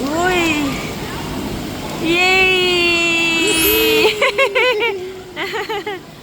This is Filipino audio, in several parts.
Uy! Yay!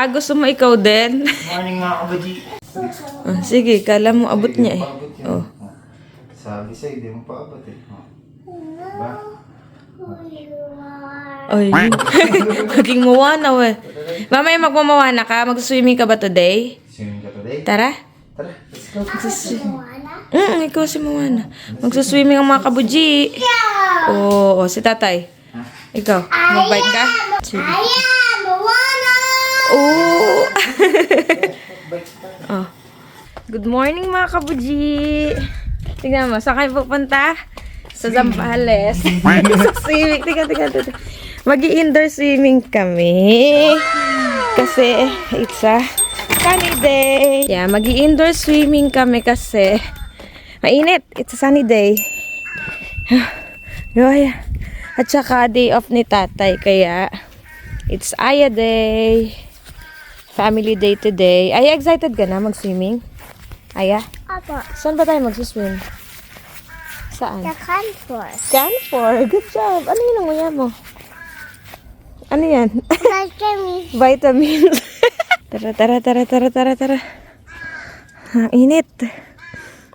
Ah, gusto mo ikaw din? Morning mga kabaji. Ah, sige, kala mo abot niya eh. Oh. Sabi sa'yo, di mo pa abot eh. Oh. Diba? Ay, maging mawana we. Mamaya magmamawana ka? Mag-swimming ka ba today? Swimming ka today? Tara. Tara, let's go. Mm, ikaw si Mawana. Magsuswimming ang mga kabuji. Oo, oh, si tatay. Ikaw, magbike ka? Sige. Oo. oh. Good morning mga kabuji. Tingnan mo, saan kayo pupunta? Sa Zambales. Sa swimming. Tingnan, tingnan, tingnan. Mag-i-indoor swimming kami. Kasi it's a sunny day. Yeah, mag-i-indoor swimming kami kasi mainit. It's a sunny day. At saka day off ni tatay. Kaya it's Aya Day. Family day today. Ay, excited ka na mag-swimming? Aya? Apo, Saan ba tayo mag-swim? Saan? the contours. Canfor. Good job. Ano yun ang nguya mo? Ano yan? Me. Vitamins. tara, tara, tara, tara, tara, tara. Ang init.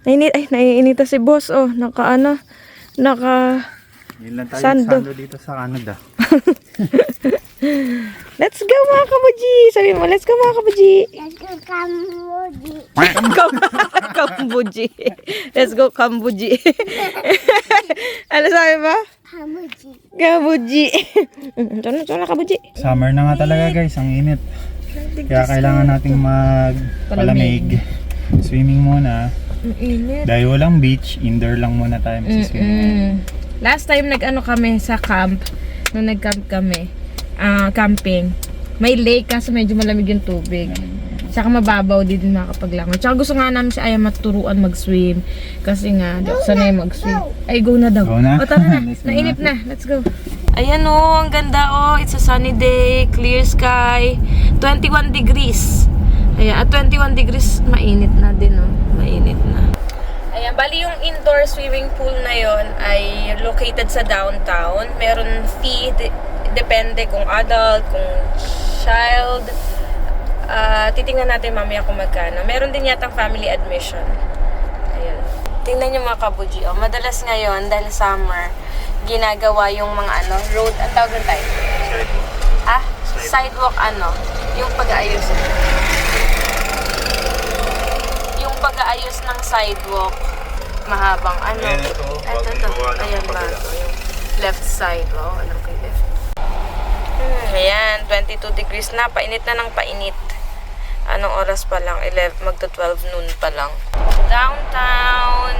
Nainit. Ay, naiinita si boss. Oh, naka ano. Naka... Lang tayo Sando. sando dito sa Canada. Let's go mga kabuji! Sabi mo, let's go mga kabuji! Let's go Cambodia. Kam Kambuji. Let's go Kambuji. ano sabi mo? Kambuji. Ito na, ito na Kambuji. Summer na nga talaga guys, ang init. Kaya kailangan nating magpalamig. Swimming muna. Ang init. Dahil walang beach, indoor lang muna tayo magsiswimming. Mm. Last time nag-ano kami sa camp, nung nag-camp kami, ah camping, may lake kasi medyo malamig yung tubig. Tsaka mababaw din makakapaglangoy. Tsaka gusto nga namin si Aya maturuan mag-swim. Kasi nga, di ako sanay mag-swim. Ay, go na daw. Go na? O, tara na. Let's go Nainip na. Let's go. Ayan o, ang ganda o. It's a sunny day, clear sky, 21 degrees. Ayan, at 21 degrees, mainit na din o. Mainit na. Ayan, bali yung indoor swimming pool na yon ay located sa downtown. Meron fee, depende kung adult, kung child. Ah, titingnan natin mamaya kung magkano. Meron din yatang family admission. Ayan. Tingnan nyo mga kabuji. Oh, madalas ngayon, dahil summer, ginagawa yung mga ano, road, ang tawag ng tayo? Ah, sidewalk ano? Yung pag-aayos. Yung pag-aayos ng sidewalk, mahabang ano. Ayan, ito. Ito, ito. Ayan ba? kabila. ito, Yung left side. Oh, alam ko ayan, 22 degrees na. Painit na ng painit. Anong oras pa lang? 11, magto 12 noon pa lang. Downtown.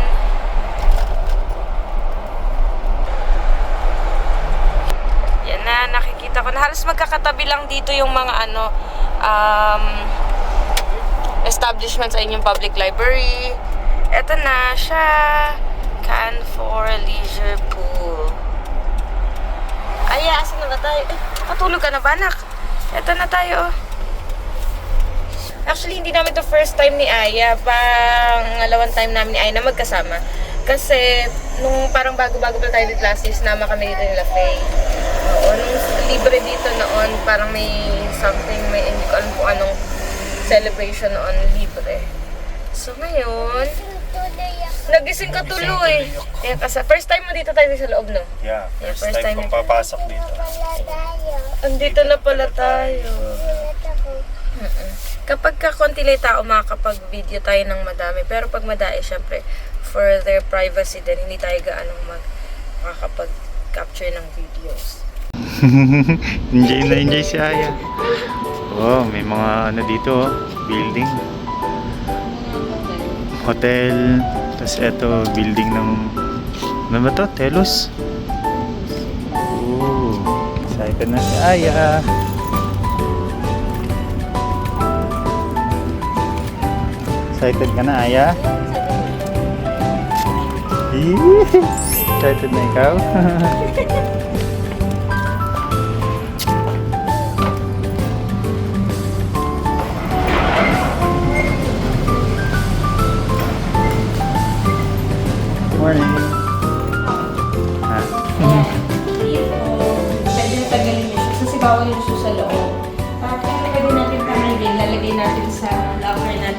Yan na, nakikita ko na. Halos magkakatabi lang dito yung mga ano, um, establishments sa inyong public library. Ito na siya. Can for Leisure Pool. Ay, asan na ba tayo? Eh, patulog ka na ba, anak? Ito na tayo. Actually, hindi namin to first time ni Aya. Pangalawang time namin ni Aya na magkasama. Kasi, nung parang bago-bago pa tayo dito last year, sinama kami dito nila Faye. Oo, nung libre dito noon, parang may something, may hindi ko alam kung anong celebration noon, libre. So, ngayon. Nagising ka tuloy. Kaya kasi, first time mo dito tayo sa loob, no? Yeah, Yeah, first, first time, time kong papasok dito. Andito na pala tayo. Mm-mm. Kapag ka konti lang tao, makakapag-video tayo ng madami. Pero pag madai, syempre, for their privacy din, hindi tayo gaanong mag makakapag-capture ng videos. enjoy na enjoy si Aya. Oh, may mga ano dito, oh, building. Hotel. Tapos eto, building ng... Ano ba to? Telos? Oh, excited na si Aya. Excited ka na, Aya? Excited na ikaw? Morning. Ha? Pwede na tagalin shoes kasi bawal yung sa loob. Pero pwede natin tanggalin, lalagay natin sa locker natin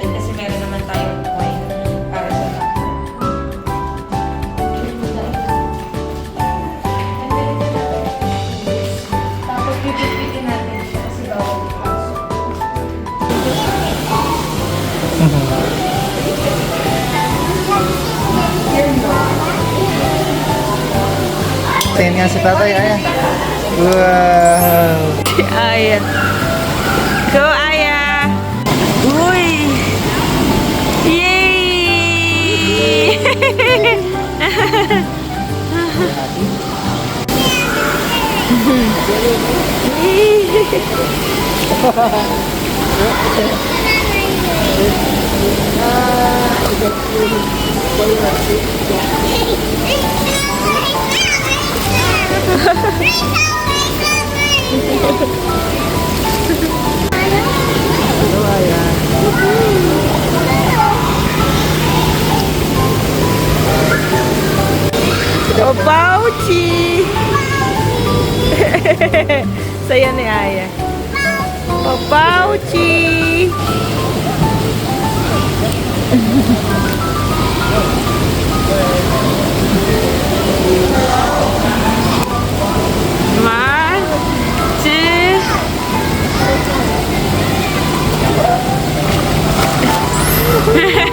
Tingin nga si tatay, Aya. Wow! Aya. Go, Aya! Uy! Yay! O, Pauchi! Saya ni Aya. O, Pauchi! yeah.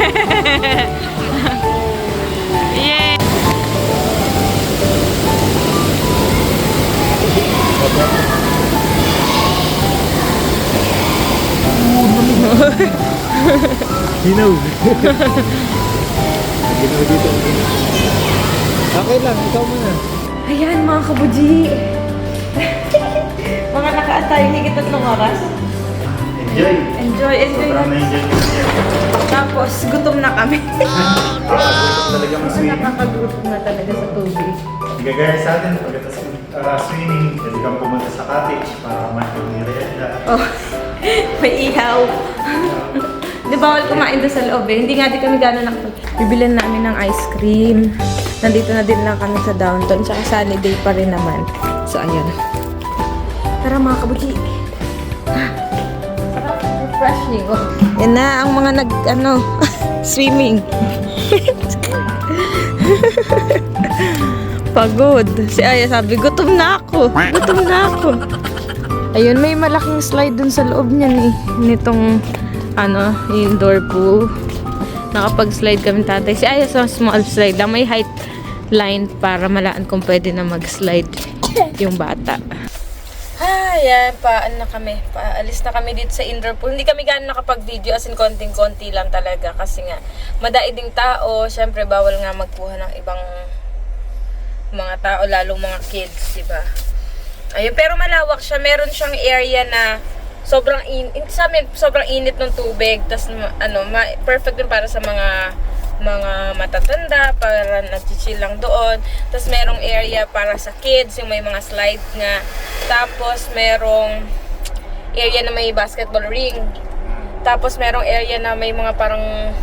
Ginaw. Ginaw dito. Okay lang, ikaw muna. Ayan mga kabuji. mga nakaantay, higit tatlong oras. Enjoy. Enjoy, enjoy Sobrang na. na-enjoy ko siya. Tapos, gutom na kami. Talaga mag-swim. Nakakagutom na talaga sa tubig. Gagaya sa atin, pagkatapos uh, swimming, pwede kang pumunta sa cottage para kumain ng merienda. Oh, may ihaw. Di bawal kumain doon sa loob eh. Hindi nga di kami gano'n nakapag... Bibilan namin ng ice cream. Nandito na din lang kami sa downtown. Tsaka sunny day pa rin naman. So, ayan. Tara mga kabuji. Refreshing. Yan na ang mga nag, ano, swimming. Pagod. Si Aya sabi, gutom na ako. Gutom na ako. Ayun, may malaking slide dun sa loob niyan eh. Nitong, ano, indoor pool. Nakapag-slide kami tatay. Si Aya sa small slide lang. May height line para malaan kung pwede na mag-slide yung bata. Ayan, paan na kami. Paalis na kami dito sa indoor pool. Hindi kami gano'n nakapag-video as in konting-konti lang talaga. Kasi nga, madaiding tao. Siyempre, bawal nga magkuha ng ibang mga tao, lalong mga kids, di ba? Ayun, pero malawak siya. Meron siyang area na sobrang in, in sa amin, sobrang init ng tubig. Tapos, ano, ma, perfect din para sa mga mga matatanda para nag-chill lang doon. Tapos merong area para sa kids, yung may mga slide nga. Tapos merong area na may basketball ring. Tapos merong area na may mga parang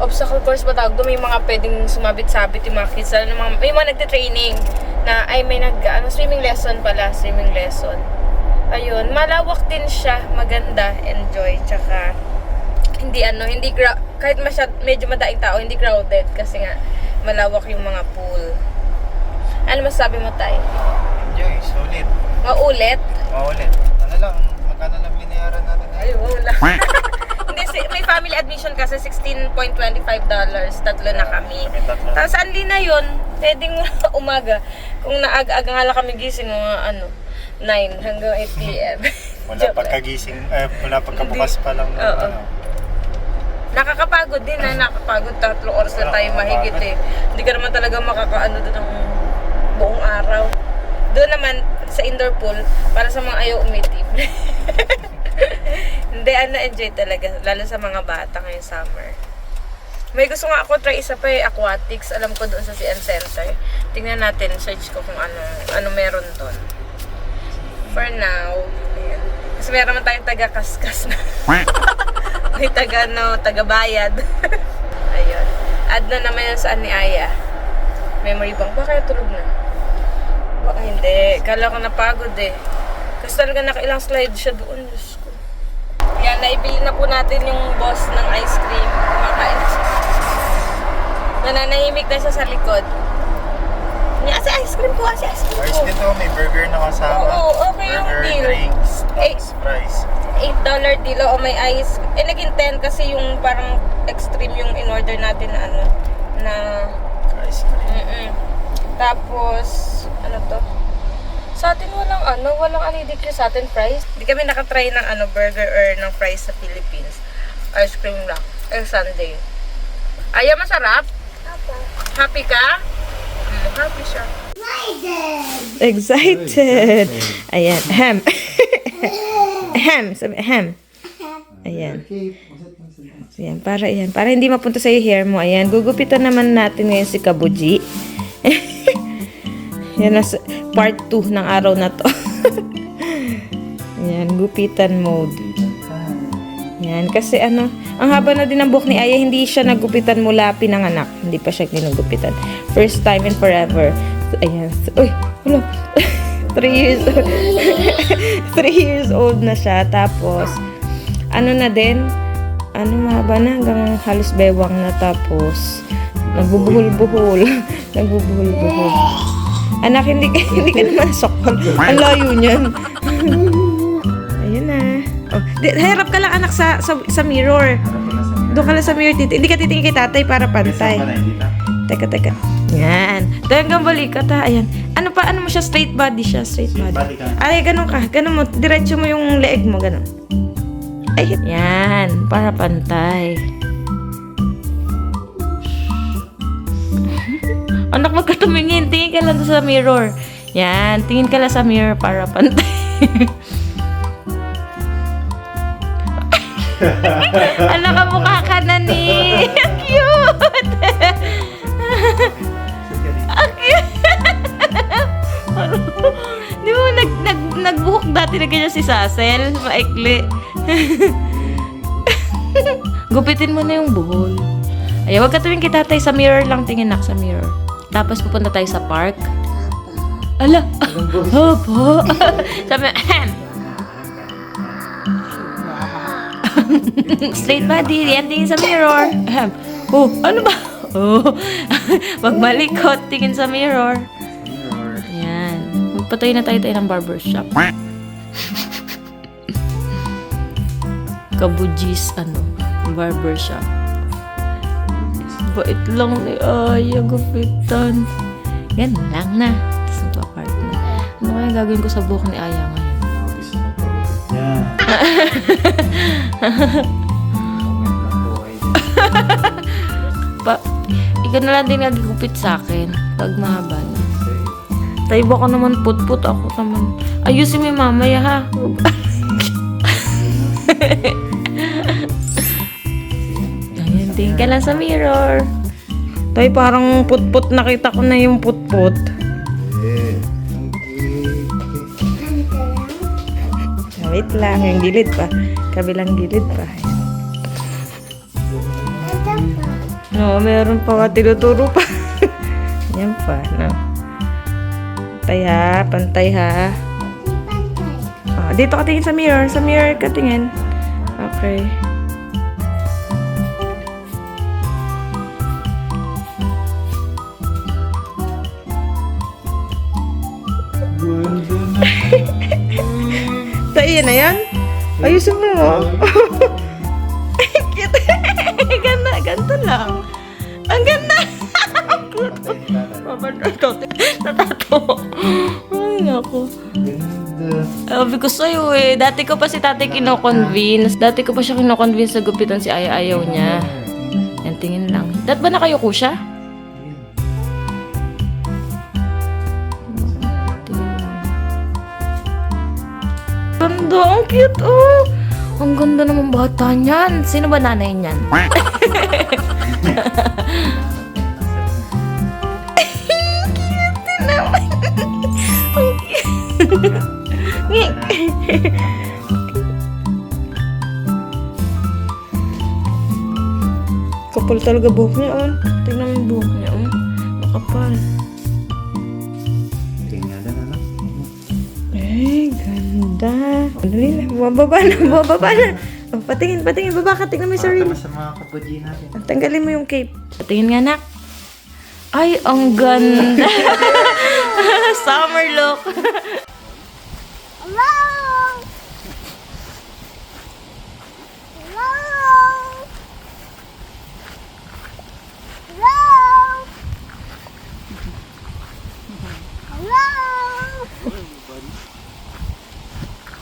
obstacle course ba tawag doon? May mga pwedeng sumabit-sabit yung mga kids. Na mga, may mga nagte-training na ay may nag ano, swimming lesson pala, swimming lesson. Ayun, malawak din siya, maganda, enjoy, tsaka hindi ano, hindi gra- kahit masyad, medyo madaing tao, hindi crowded kasi nga malawak yung mga pool. Ano masabi mo tayo? Enjoy, solid. Maulit? Maulit. Ano lang, magkano lang binayaran natin? Ay, wala. Hindi, si, may family admission kasi $16.25. Tatlo na kami. Tapos anli na yun, pwedeng umaga. Kung naag-aga nga lang kami gising, mga ano, 9 hanggang 8 p.m. Wala pagkagising, eh, wala pagkabukas pa lang. ng Oo. ano. Nakakapagod din na, nakakapagod. Tatlong oras na tayo mahigit eh. Hindi ka naman talaga makakaano doon ng buong araw. Doon naman, sa indoor pool, para sa mga ayaw umitip. Hindi, ano, enjoy talaga. Lalo sa mga bata ngayong summer. May gusto nga ako try isa pa eh, aquatics. Alam ko doon sa CN Center. Tingnan natin, search ko kung ano, ano meron doon. For now, ayan. Kasi meron naman tayong taga-kaskas na. May taga, no, taga-bayad. Ayun. Add na naman yan sa ni Aya. Memory bank. Baka kaya tulog na? Baka hindi. Kala ko napagod eh. Kasi talaga nakailang slide siya doon. Diyos ko. Yan, naibili na po natin yung boss ng ice cream. Kumakain siya. Nananahimik na siya sa likod. Niya, kasi ice cream ko, kasi ice cream Ayos ko. dito, may burger na kasama. Oo, okay yung burger, deal. drinks, Eh, fries. $8 deal o may ice. Eh, naging 10 kasi yung parang extreme yung in-order natin na ano, na, Ice cream. mm Tapos, ano to? Sa atin walang ano, walang anidik sa atin fries. Hindi kami nakatry ng ano, burger or ng fries sa Philippines. Ice cream lang. Eh, Sunday. Ayaw, masarap? Apa. Happy ka? Mm, happy siya. Excited. Excited. Ayan, ham. Ahem, sabi, ahem. Ayan. Ayan, para yan. Para hindi mapunta sa hair mo. Ayan, gugupitan naman natin ngayon si Kabuji. yan, nasa part 2 ng araw na to. Ayan, gupitan mode. Yan, kasi ano, ang haba na din ng buhok ni Aya, hindi siya nagupitan mula pinanganak. Hindi pa siya ginugupitan. First time and forever. So, ayan. Uy, hello. 3 years old. 3 years old na siya. Tapos, ano na din, ano mahaba na hanggang halos bewang na tapos. Nagbubuhol-buhol. Nagbubuhol-buhol. Anak, hindi ka, hindi ka naman sokol. Ang layo niyan. Ayun na. Oh, di, ka lang anak sa, sa, sa mirror. Doon ka lang sa mirror. Titi. Hindi ka titingin kay tatay para pantay. Teka, teka. Yan. Doon hanggang balikat ha. Ayan. Ano pa? Ano mo siya? Straight body siya. Straight body. body ka. Ay, ganun ka. Ganun mo. Diretso mo yung leeg mo. Ganun. Ay, yan. Para pantay. Anak, wag ka tumingin. Tingin ka lang sa mirror. Yan. Tingin ka lang sa mirror para pantay. Anak, kamukha ka na ni. Di mo nag, nag, nagbuhok dati na ganyan si Sasel? Maikli. Gupitin mo na yung buhol. Ay, wag ka tumingin kay tatay sa mirror lang. Tingin nak sa mirror. Tapos pupunta tayo sa park. Ala! Opo! Sabi, ahem! Straight body, yan tingin sa mirror. Ahem. Oh, ano ba? Oh, magmalikot, tingin sa mirror. Magpatuloy na tayo tayo ng barbershop. Kabujis, ano, barbershop. Bait lang ni Aya, gupitan. Yan lang na. Tapos magpa-park na. Ano kaya gagawin ko sa buhok ni Aya ngayon? Yeah. Pa, ikaw na lang din nagigupit sa akin pag mahaba na. Tayo baka naman put-put ako naman. Ayusin mo yung mamaya ha. Ayan, tingin ka lang sa mirror. Tay, parang put-put. Nakita ko na yung put-put. Wait lang, yung gilid pa. Kabilang gilid pa. No, meron pa nga tinuturo pa. Yan pa, no. Pantay ha, pantay ha. Ah, dito ka tingin sa mirror. Sa mirror ka tingin. Okay. Tayo yan na yan? Ayusin mo mo. Cute. ganda, ganda lang. Ang ganda. Papa, natato. Natato. Ay, naku. Sabi ko sa'yo eh. Dati ko pa si tatay kino-convince. Dati ko pa siya kino-convince na gupitan si Aya ayaw niya. Yan, tingin lang. Dat ba nakayuko siya? Tingin lang. Ganda, ang cute oh. Ang ganda naman bata niyan. Sino ba nanay niyan? Kapal talaga buhok niya, oh. Tingnan mo yung buhok niya, oh. Makapal. Eh, ganda. Dali na, bababa na, bababa na. Oh, patingin, patingin, baba ka, tingnan mo yung sarili. Tama sa mga kapuji natin. Tanggalin mo yung cape. Patingin nga, nak. Ay, ang ganda. Summer look. Hello. Hello. Hello. Hello.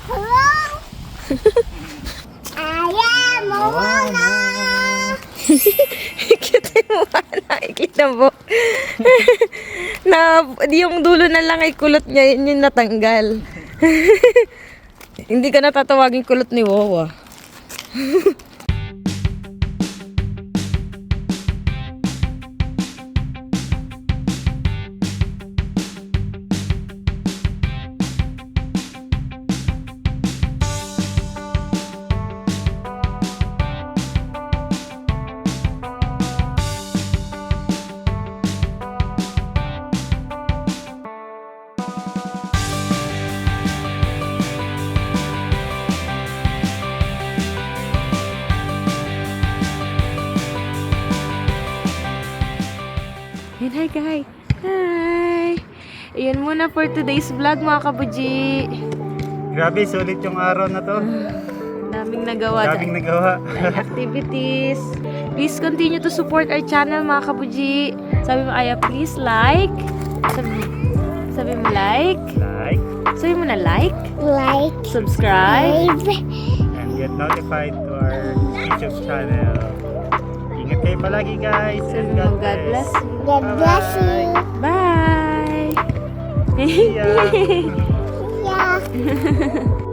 Hello. Ayan, mawala. Cute mo, Buhok. na, yung dulo na lang ay kulot niya, yun yung natanggal. Hindi ka natatawagin kulot ni Wawa. hi. Hi! Ayan muna for today's vlog mga kabuji. Grabe, sulit yung araw na to. Daming nagawa. Daming nagawa. Activities. Please continue to support our channel mga kabuji. Sabi mo, Aya, please like. Sabi, sabi mo like. Like Sabi mo na like. Like, Subscribe. and get notified to our YouTube channel. Ingat kayo palagi guys. And mo, God bless you. God bless you. Bye! See ya. Yeah.